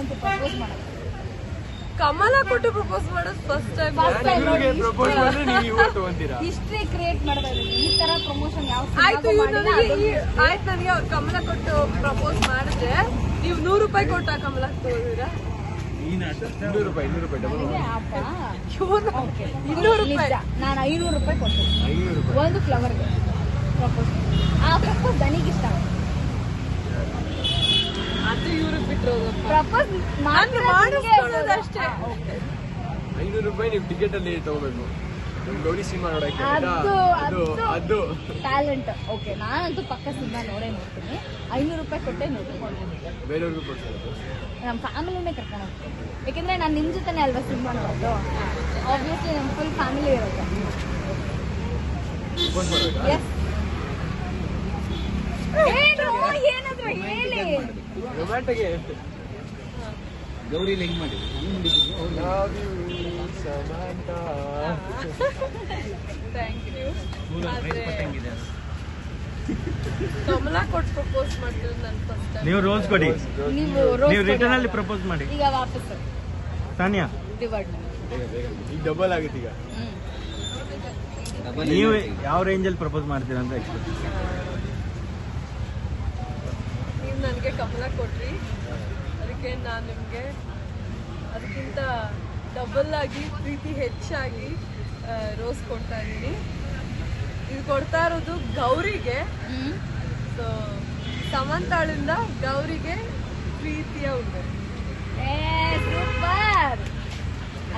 ಅಂತ ಪ್ರಪೋಸ್ ಮಾಡೋದು ಕಮಲ ಕೊಟ್ಟು ಪ್ರಪೋಸ್ ಮಾಡೋದು ಫಸ್ಟ್ ಟೈಮ್ ಹಿಸ್ಟ್ರಿ ಕ್ರಿಯೇಟ್ ಮಾಡ್ತಾ ಈ ತರ ಪ್ರಮೋಷನ್ ಯಾವ ಆಯ್ತು ಇವ್ರು ನನಗೆ ಈ- ಆಯ್ತು ನನಗೆ ಅವ್ರು ಕಮಲ ಕೊಟ್ಟು ಪ್ರಪೋಸ್ ಮಾಡಿದ್ರೆ ನೀವು ನೂರು ರೂಪಾಯಿ ಕೊಟ್ಟ ಕಮಲ ತಗೋದಿರಾ ಇನ್ನೂರು ರೂಪಾಯಿ ಇನ್ನೂರು ರೂಪಾಯಿ ಡಬಲ್ ನನಗೆ ಆಪ. Okay. ಇನ್ನೂರು ರೂಪಾಯಿ. ನಾನು ಐನೂರು ರೂಪಾಯಿ ಕೊಡ್ತೀನಿ. ಐನೂರು ರೂಪಾಯಿ. ಒಂದು ಫ್ಲವರ್ಗೆ ಪ್ರಪೋಸ್ ಆ ಪ್ರಪೋಸ್ ದನಿಗಿಷ್ಟ ಅದು ಬಿಟ್ಟು ಪ್ರಪೋಸ್ ನಾನು. ಐನೂರು ರೂಪಾಯಿ ನೀವು ಟಿಕೆಟ್ ಅಲ್ಲಿ ತಗೋಬೇಕು. ಗೌರಿ ಸಿನಿಮಾ ನೋಡಕ್ಕೆ ಅದು ಅದು ಅದು ಟ್ಯಾಲೆಂಟ್ ಓಕೆ ನಾನಂತೂ ಪಕ್ಕ ಸಿನಿಮಾ ನೋಡೇ ನೋಡ್ತೀನಿ. ಐನೂರು ರೂಪಾಯಿ ಕೊಟ್ಟೆ ನೋಡ್ತೀನಿ ಬೇರೆಯವ್ರಿಗೂ ಕೊಡ್ತಾರೆ ನಮ್ಮ ಫ್ಯಾಮಿಲಿನೇ ಕರ್ಕೊಂಡು ಹೋಗ್ತೀನಿ. ಯಾಕೆಂದ್ರೆ ನಾನು ನಿಮ್ಮ ಜೊತೆನೇ ಅಲ್ವಾ ಸಿನಿಮಾ ನೋಡೋದು? ಆಬ್ವಿಯಸ್ಲಿ ನಮ್ಮ ಫುಲ್ ಫ್ಯಾಮಿಲಿ ಇರುತ್ತೆ. ಎಸ್ ಗೌರಿ ಹೆಂಗ್ ಮಾಡಿ. ಕಮಲ ಕೊಟ್ಟು ಪ್ರಪೋಸ್ ಮಾಡಿದ್ರು ನನ್ನ ಫಸ್ಟ್ ನೀವು ರೋಸ್ ಕೊಡಿ. ನೀವು ನೀವು ರಿಟರ್ನ್ ಅಲ್ಲಿ ಪ್ರಪೋಸ್ ಮಾಡಿ. ಈಗ ವಾಪಸ್ ಡಿವೈಡ್ ಡಬಲ್ ಆಗುತ್ತೆ ಈಗ. ನೀವು ಯಾವ ರೇಂಜ್ ಅಲ್ಲಿ ಪ್ರಪೋಸ್ ಮಾಡ್ತೀರಾ ಅಂತ ಎಕ್ಸ್ಪೆಕ್ಟ್ ನೀವು ನನಗೆ ಕಮಲ ಕೊಟ್ರಿ ಅದಕ್ಕೆ ನಾನು ನಿಮಗೆ ಅದಕ್ಕಿಂತ ಡಬಲ್ ಆಗಿ, ಪ್ರೀತಿ ಹೆಚ್ಚಾಗಿ ರೋಸ್ ಕೊಡ್ತಾ ಇದ್ದೀನಿ. ಇದು ಕೊಡ್ತಾ ಇರೋದು ಗೌರಿಗೆ. ಸೊ ಸಮಂತಾಳಿಂದ ಗೌರಿಗೆ ಪ್ರೀತಿಯ ಉಂಟು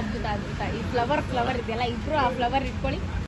ಅದ್ಭುತ ಅದ್ಭುತ. ಈ ಫ್ಲವರ್ ಫ್ಲವರ್ ಇದೆಯಲ್ಲ, ಇಬ್ರು ಆ ಫ್ಲವರ್ ಇಟ್ಕೊಳ್ಳಿ.